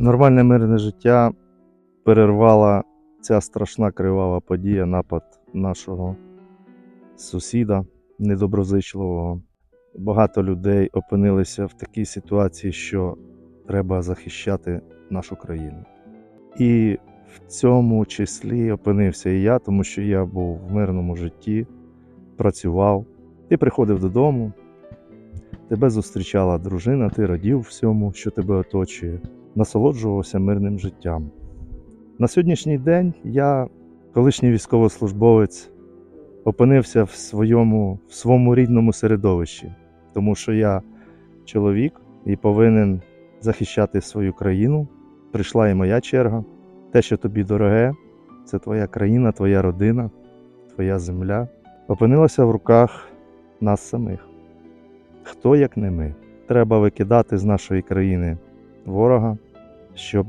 Нормальне мирне життя перервала ця страшна кривава подія, напад нашого сусіда недоброзичливого. Багато людей опинилися в такій ситуації, що треба захищати нашу країну. І в цьому числі опинився і я, тому що я був в мирному житті, працював. Ти приходив додому, тебе зустрічала дружина, ти радів всьому, що тебе оточує, насолоджувався мирним життям. На сьогоднішній день я, колишній військовослужбовець, опинився в своєму, в своєму рідному середовищі, тому що я чоловік і повинен захищати свою країну. Прийшла і моя черга. Те, що тобі дороге, це твоя країна, твоя родина, твоя земля, опинилася в руках нас самих. Хто як не ми? Треба викидати з нашої країни ворога, щоб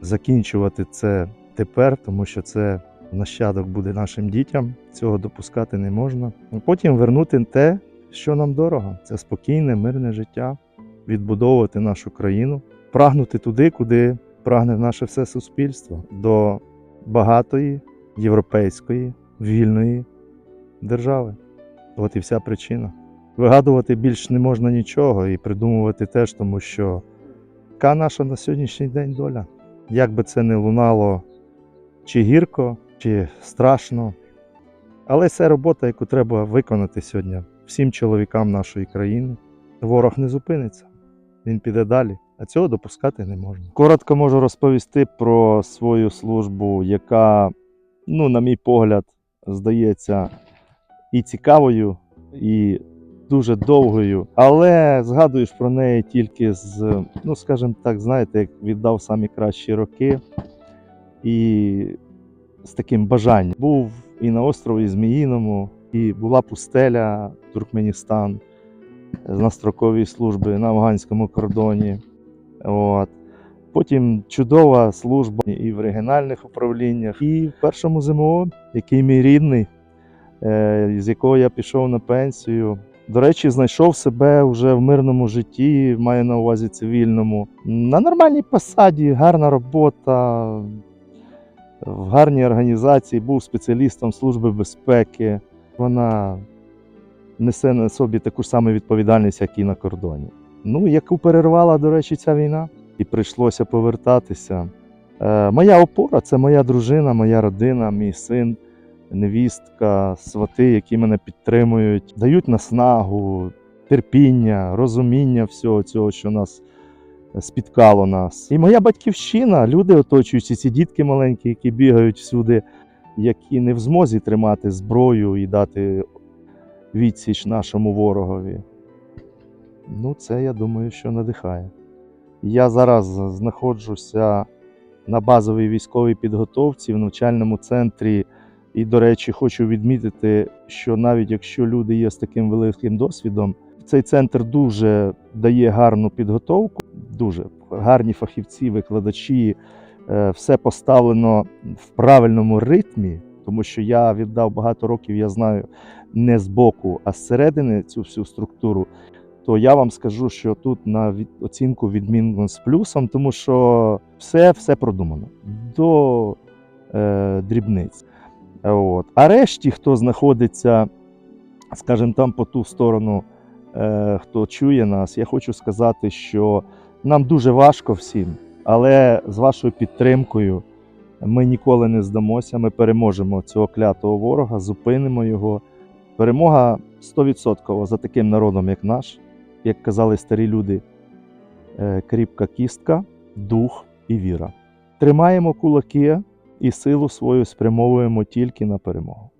закінчувати це тепер, тому що це нащадок буде нашим дітям. Цього допускати не можна. Потім вернути те, що нам дорого. Це спокійне, мирне життя, відбудовувати нашу країну, прагнути туди, куди прагне наше все суспільство, до багатої європейської вільної держави. От і вся причина. Вигадувати більш не можна нічого і придумувати теж, тому що яка наша на сьогоднішній день доля. Як би це не лунало чи гірко, чи страшно. Але це робота, яку треба виконати сьогодні всім чоловікам нашої країни. Ворог не зупиниться, він піде далі, а цього допускати не можна. Коротко можу розповісти про свою службу, яка, ну, на мій погляд, здається і цікавою, і дуже довгою, але згадуєш про неї тільки з, ну скажімо так, знаєте, як віддав самі кращі роки і з таким бажанням. Був і на острові Зміїному, і була пустеля Туркменістан на строковій службі на афганському кордоні. От. Потім чудова служба і в регіональних управліннях, і в першому ЗМО, який мій рідний, е, з якого я пішов на пенсію. До речі, знайшов себе вже в мирному житті, маю на увазі цивільному. На нормальній посаді, гарна робота, в гарній організації, був спеціалістом Служби безпеки. Вона несе на собі таку ж саму відповідальність, як і на кордоні. Ну, яку перервала, до речі, ця війна, і прийшлося повертатися. Е, моя опора це моя дружина, моя родина, мій син, невістка, свати, які мене підтримують, дають наснагу, терпіння, розуміння всього цього, що нас спіткало нас. І моя батьківщина, люди оточуючі, ці дітки маленькі, які бігають всюди, які не в змозі тримати зброю і дати відсіч нашому ворогові. Ну, це я думаю, що надихає. Я зараз знаходжуся на базовій військовій підготовці в навчальному центрі. І, до речі, хочу відмітити, що навіть якщо люди є з таким великим досвідом, цей центр дуже дає гарну підготовку, дуже гарні фахівці, викладачі, е, все поставлено в правильному ритмі, тому що я віддав багато років, я знаю не з боку, а зсередини цю всю структуру. То я вам скажу, що тут на оцінку відмінно з плюсом, тому що все, все продумано до е, дрібниць. От. А решті, хто знаходиться, скажімо, там по ту сторону, е, хто чує нас, я хочу сказати, що нам дуже важко всім, але з вашою підтримкою ми ніколи не здамося. Ми переможемо цього клятого ворога, зупинимо його. Перемога 100% за таким народом, як наш, як казали старі люди, е, кріпка кістка, дух і віра. Тримаємо кулаки і силу свою спрямовуємо тільки на перемогу.